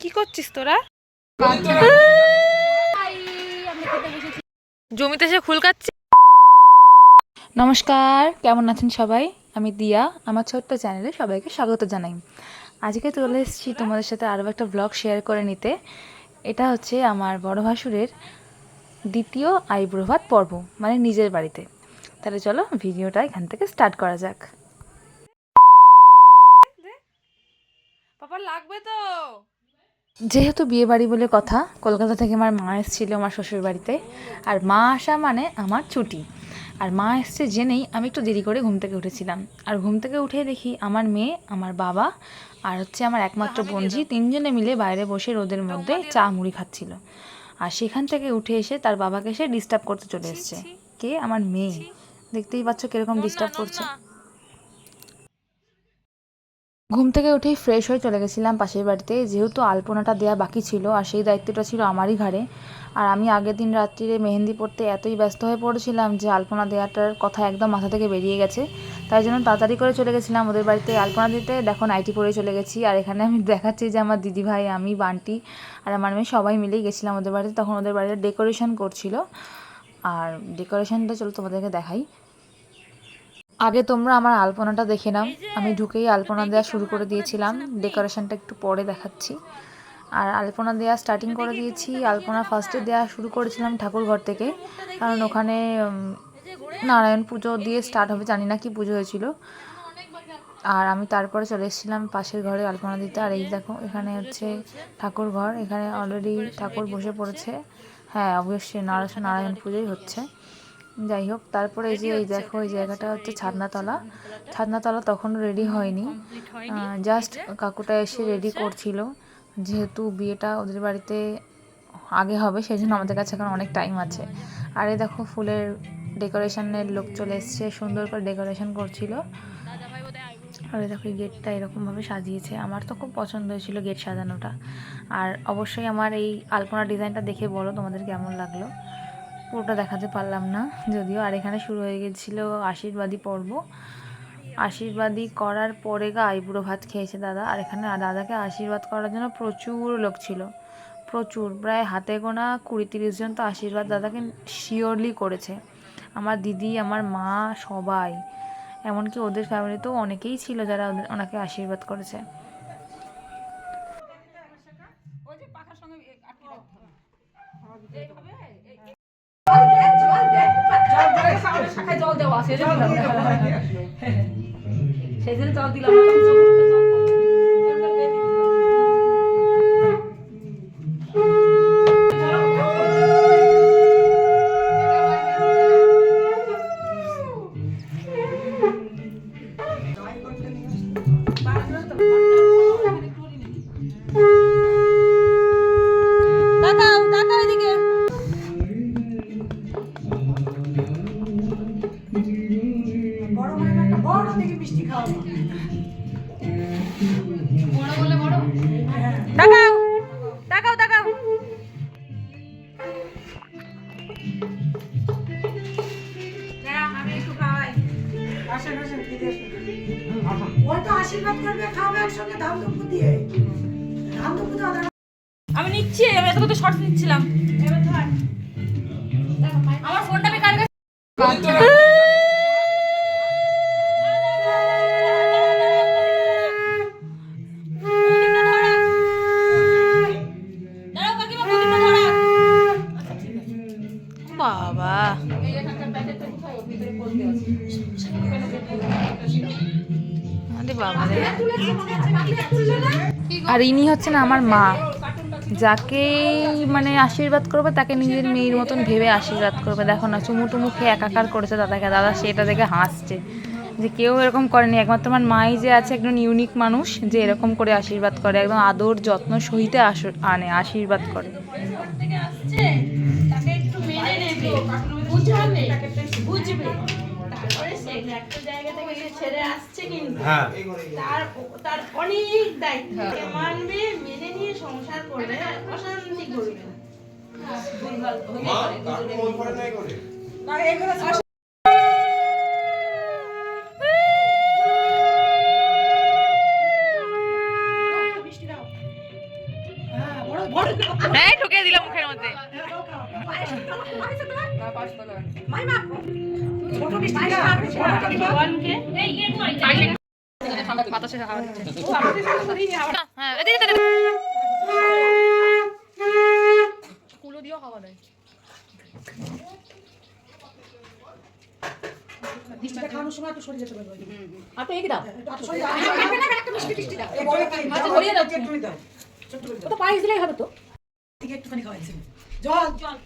কি করছিস তোরা? জমিতে এসে ফুল কাটছি নমস্কার কেমন আছেন সবাই? আমি দিয়া আমার ছোট্ট চ্যানেলে সবাইকে স্বাগত জানাই। আজকে চলে এসেছি তোমাদের সাথে আরও একটা ব্লগ শেয়ার করে নিতে। এটা হচ্ছে আমার বড় ভাসুরের দ্বিতীয় আইব্রোভাত পর্ব মানে নিজের বাড়িতে। তাহলে চলো ভিডিওটা এখান থেকে স্টার্ট করা যাক। পাপা লাগবে তো। যেহেতু বিয়ে বাড়ি বলে কথা কলকাতা থেকে আমার মা এসেছিল আমার শ্বশুর বাড়িতে। আর মা আসা মানে আমার ছুটি। আর মা এসছে জেনেই আমি একটু দেরি করে ঘুম থেকে উঠেছিলাম। আর ঘুম থেকে উঠে দেখি আমার মেয়ে আমার বাবা আর হচ্ছে আমার একমাত্র বোনজি তিনজনে মিলে বাইরে বসে রোদের মধ্যে চা মুড়ি খাচ্ছিল। আর সেখান থেকে উঠে এসে তার বাবাকে এসে ডিস্টার্ব করতে চলে এসছে। কে? আমার মেয়ে। দেখতেই পাচ্ছ কীরকম ডিস্টার্ব করছে। ঘুম থেকে উঠেই ফ্রেশ হয়ে চলে গেছিলাম পাশের বাড়িতে। যেহেতু আলপনাটা দেওয়া বাকি ছিল আর সেই দায়িত্বটা ছিল আমারই ঘাড়ে, আর আমি আগের দিন রাত্রিরে মেহেন্দি পড়তে এতই ব্যস্ত হয়ে পড়েছিলাম যে আলপনা দেওয়াটার কথা একদম মাথা থেকে বেরিয়ে গেছে। তাই জন্য তাড়াতাড়ি করে চলে গেছিলাম ওদের বাড়িতে। আলপনা দিতে দেখো নাইটি পরে চলে গেছি, আর এখানে আমি দেখাচ্ছি যে আমার দিদিভাই, আমি, বান্টি আর আমার মেয়ে সবাই মিলেই গেছিলাম ওদের বাড়িতে। তখন ওদের বাড়িতে ডেকোরেশন করছিল। আর ডেকোরেশনটা চলো তোমাদেরকে দেখাই। আগে তোমরা আমার আলপনাটা দেখে নাও। আমি ঢুকেই আলপনা দেওয়া শুরু করে দিয়েছিলাম। ডেকোরেশনটা একটু পরে দেখাচ্ছি। আর আলপনা দেওয়া স্টার্টিং করে দিয়েছি। আলপনা ফার্স্টে দেওয়া শুরু করেছিলাম ঠাকুর ঘর থেকে। কারণ ওখানে নারায়ণ পুজো দিয়ে স্টার্ট হবে জানি না কি পুজো হয়েছিল। আর আমি তারপরে চলে এসেছিলাম পাশের ঘরে আলপনা দিতে। আর এই দেখো এখানে হচ্ছে ঠাকুর ঘর। এখানে অলরেডি ঠাকুর বসে পড়েছে। হ্যাঁ অবশ্যই নারায়ণ নারায়ণ পুজোই হচ্ছে। যাই হোক তারপরে এই যে এই দেখো এই জায়গাটা হচ্ছে ছাদনাতলা। ছাদনাতলা তখনও রেডি হয়নি। জাস্ট কাকুটা এসে রেডি করছিল। যেহেতু বিয়েটা ওদের বাড়িতে আগে হবে সেই জন্য আমাদের কাছে এখন অনেক টাইম আছে। আর এই দেখো ফুলের ডেকোরেশনের লোক চলে এসছে সুন্দর করে ডেকোরেশন করছিল। আর এই দেখো এই গেটটা এরকমভাবে সাজিয়েছে। আমার তো খুব পছন্দ হয়েছিল গেট সাজানোটা। আর অবশ্যই আমার এই আলপনা ডিজাইনটা দেখে বলো তোমাদের কেমন লাগল। পুরোটা দেখাতে পারলাম না। যদিও আর এখানে শুরু হয়ে গেছিল আশীর্বাদী পর্ব। আশীর্বাদী করার পরে গা আইবুড়ো ভাত খেয়েছে দাদা। আর এখানে দাদাকে আশীর্বাদ করার জন্য প্রচুর লোক ছিল। প্রচুর প্রায় হাতে গোনা কুড়ি তিরিশ জন তো আশীর্বাদ দাদাকে শিওরলি করেছে। আমার দিদি আমার মা সবাই। এমনকি ওদের ফ্যামিলিতেও অনেকেই ছিল যারা ওদের ওনাকে আশীর্বাদ করেছে। জল দেওয়া সেই জন্য জল দিলাম ধান দুপুর দিয়ে ধান দুপুর দিয়ে। ওদের আমি নিচ্ছি আমি এত কত শর্টস নিচ্ছিলাম আমার ফোনটা আমি কার কাছে আরে ইনি হচ্ছেন আমার মা। যাকে মানে আশীর্বাদ করবে তাকে নিজের মেয়ের মতন ভেবে আশীর্বাদ করবে। দেখো না চুমু টুমু খেয়ে একাকার করেছে দাদাকে। দাদা সেটা দেখে হাসছে যে কেউ এরকম করেনি। একমাত্র আমার মাই যে আছে একজন ইউনিক মানুষ যে এরকম করে আশীর্বাদ করে একদম আদর যত্ন সহিতে আনে আশীর্বাদ করে। থেকে আসছে তাকে একটু মেনে নেবে বুঝবে। একটা জায়গা থেকে সে ছেড়ে আসছে কিন্তু। তার তার অনেক দায়িত্ব। সে মানবে মেনে নিয়ে সংসার করবে অশান্তি করবে না। হয়ে। হ্যাঁ ঢুকে দিলাম মুখের মধ্যে। মিষ্টি খা। হ্যাঁ এদিকে। কুলো দিয়েও খাওয়া দেয় মিষ্টিটা খাওয়ানোর সময় একটু সরে যেতে পারবে আপনি এই দাও একটু। একটা মিষ্টি মিষ্টি দাও। আচ্ছা, দাও, দাও। একটুখানি দাও। তো পায়েস দিলেই হবে তো থেকে একটুখানি খাওয়াইছি জল জল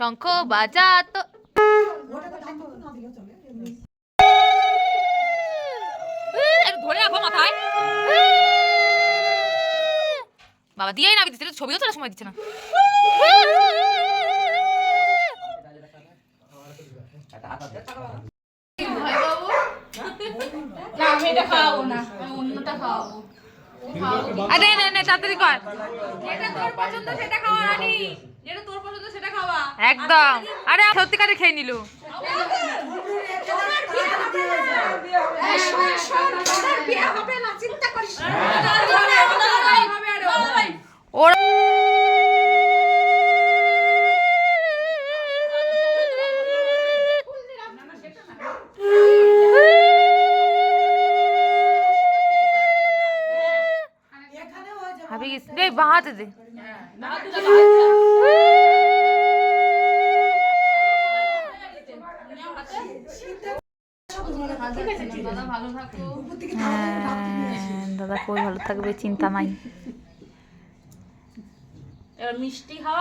শঙ্খ বাজা তো ওটাতে দাম কত না দিলেও চলে এমনি। একটু ধরে রাখো মাথায়। বাবা দিয়েই না দিচ্ছে ছবিও তোলার সময় দিচ্ছে না। আরে নে নে তাড়াতাড়ি কর। যেটা তোর পছন্দ সেটা খাওয়া রানী যেটা তোর একদম। আরে সত্যিকারে খেয়ে নিল। ওরা এখানেও হয় যে ভাবি দাদা কই ভালো থাকবে চিন্তা নাই। এবার মিষ্টি না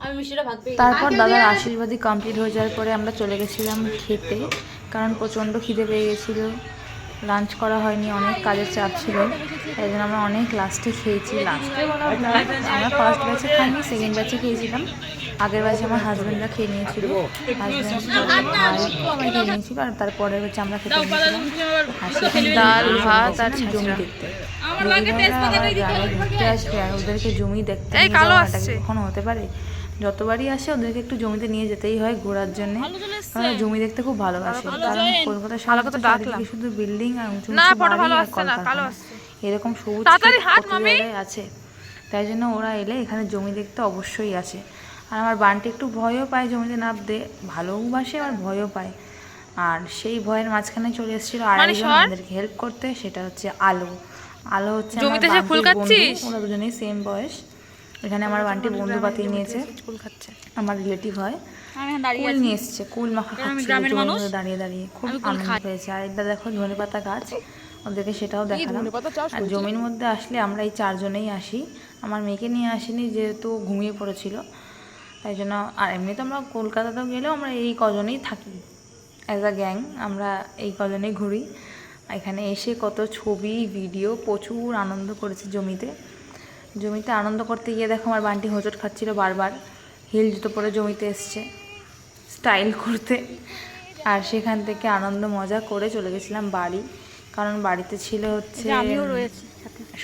আমি মিষ্টিটা তারপর দাদার আশীর্বাদই কমপ্লিট হয়ে যাওয়ার পরে আমরা চলে গেছিলাম খেতে কারণ প্রচণ্ড খিদে পেয়ে গেছিল। লাঞ্চ করা হয়নি অনেক কাজের চাপ ছিল। তাই জন্য আমরা অনেক লাস্টে খেয়েছি লাস্টে আমরা ফার্স্ট ব্যাচে খাইনি সেকেন্ড ব্যাচে খেয়েছিলাম। আগের ব্যাচে আমার হাজব্যান্ডরা খেয়ে নিয়েছিল। হাজব্যান্ড খেয়ে নিয়েছিল আর তারপরের ব্যাচে আমরা খেতে নিয়েছিলাম ডাল ভাত আর জমি দেখতে। দিদিভাইরা গ্রামে ঘুরতে আসবে আর ওদেরকে জমি দেখতে কখনো হতে পারে? যতবারই আসে ওদেরকে একটু জমিতে নিয়ে যেতেই হয় ঘোরার জন্য। কারণ জমি দেখতে খুব ভালোবাসে। কারণ কলকাতা শহরে তো চারিদিকে শুধু বিল্ডিং আর উঁচু আর এরকম সবুজ আছে। তাই জন্য ওরা এলে এখানে জমি দেখতে অবশ্যই আসে। আর আমার বানটি একটু ভয়ও পায় জমিতে নামতে ভালোবাসে আর ভয়ও পায়। আর সেই ভয়ের মাঝখানে চলে এসেছিল আরেকজন আমাদেরকে হেল্প করতে সেটা হচ্ছে আলো। আলো হচ্ছে জমিতে ফুল ওরা দুজনেই সেম বয়স। এখানে আমার বান্টি বন্ধু পাতিয়ে নিয়েছে। ফুল খাচ্ছে। আমার রিলেটিভ হয়। কুল নিয়ে এসছে কুল মাখা মধ্যে দাঁড়িয়ে দাঁড়িয়ে। খুব আনন্দ হয়েছে। আর এটা দেখো ধনে পাতা গাছ। ওদেরকে সেটাও দেখালাম। আর জমির মধ্যে আসলে আমরা এই চারজনেই আসি। আমার মেয়েকে নিয়ে আসিনি যেহেতু ঘুমিয়ে পড়েছিল। তাই জন্য আর এমনি তো আমরা কলকাতাতেও গেলেও আমরা এই কজনেই থাকি। অ্যাজ আ গ্যাং আমরা এই কজনেই ঘুরি। এখানে এসে কত ছবি ভিডিও প্রচুর আনন্দ করেছি জমিতে। জমিতে আনন্দ করতে গিয়ে দেখো আমার বান্টি হোঁচট খাচ্ছিল বারবার। হিল জুতো পরে জমিতে এসছে স্টাইল করতে। আর সেখান থেকে আনন্দ মজা করে চলে গেছিলাম বাড়ি। কারণ বাড়িতে ছিল হচ্ছে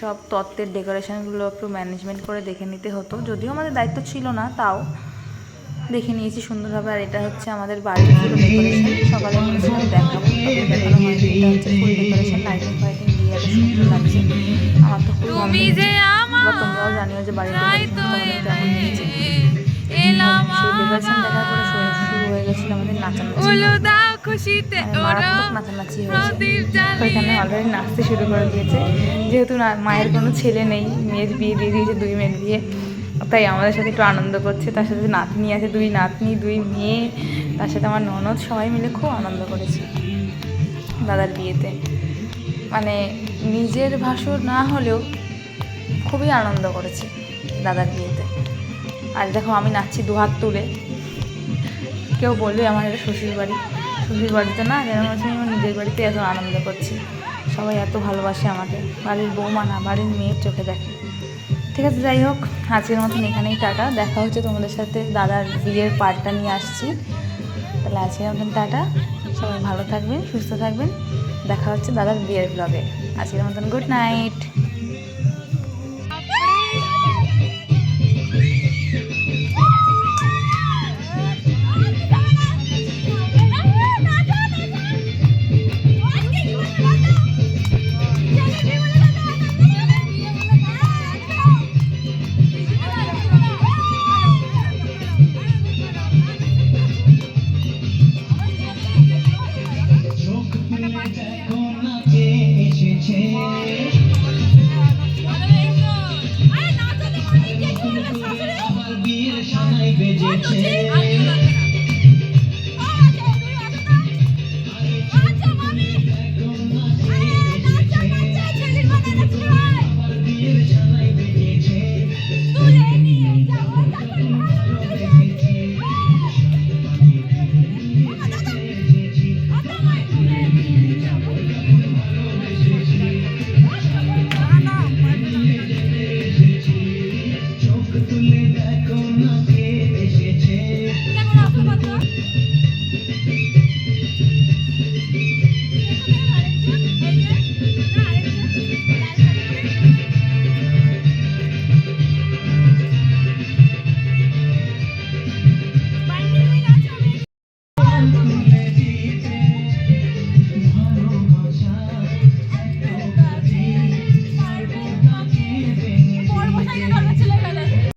সব তত্ত্বের ডেকোরেশনগুলো একটু ম্যানেজমেন্ট করে দেখে নিতে হতো। যদিও আমাদের দায়িত্ব ছিল না তাও দেখে নিয়েছি সুন্দরভাবে। আর এটা হচ্ছে আমাদের বাড়ির পুরো ডেকোরেশন সকালে বলেছিলাম দেখাবো দেখানো হয়নি এটা হচ্ছে ফুল ডেকোরেশন লাইটিং ফাইটিং দিয়ে এত সুন্দর লাগছে। আমার তো খুব দেখার পরে শুরু হয়ে গেছিল আমাদের নাচানাচি। মানে অলরেডি নাচতে শুরু করে দিয়েছে। যেহেতু মায়ের কোনো ছেলে নেই মেয়ের বিয়ে দিয়ে দিয়েছে দুই মেয়ের বিয়ে। তাই আমাদের সাথে একটু আনন্দ করছে। তার সাথে নাতনি আছে দুই নাতনি দুই মেয়ে। তার সাথে আমার ননদ সবাই মিলে খুব আনন্দ করেছি দাদার বিয়েতে। মানে নিজের ভাসুর না হলেও খুবই আনন্দ করেছি। দাদার বিয়েতে। আর দেখো, আমি নাচছি দুহাত তুলে। কেউ বলবে আমার এটা শ্বশুর বাড়ি। শ্বশুর বাড়িতে না যেন হচ্ছে আমি নিজের বাড়িতে এত আনন্দ করছি। সবাই এত ভালোবাসে আমাকে। বাড়ির বৌমা না, বাড়ির মেয়ের চোখে দেখে। ঠিক আছে, যাই হোক, আজকের মতন এখানেই টাটা। দেখা হচ্ছে তোমাদের সাথে দাদার বিয়ের পার্টটা নিয়ে আসছি। তাহলে আজকের মতন টাটা। সবাই ভালো থাকবেন, সুস্থ থাকবেন। দেখা হচ্ছে দাদার বিয়ের ব্লগে আজকের মতন গুড নাইট আবার বিয়ের সানাই বেজেছে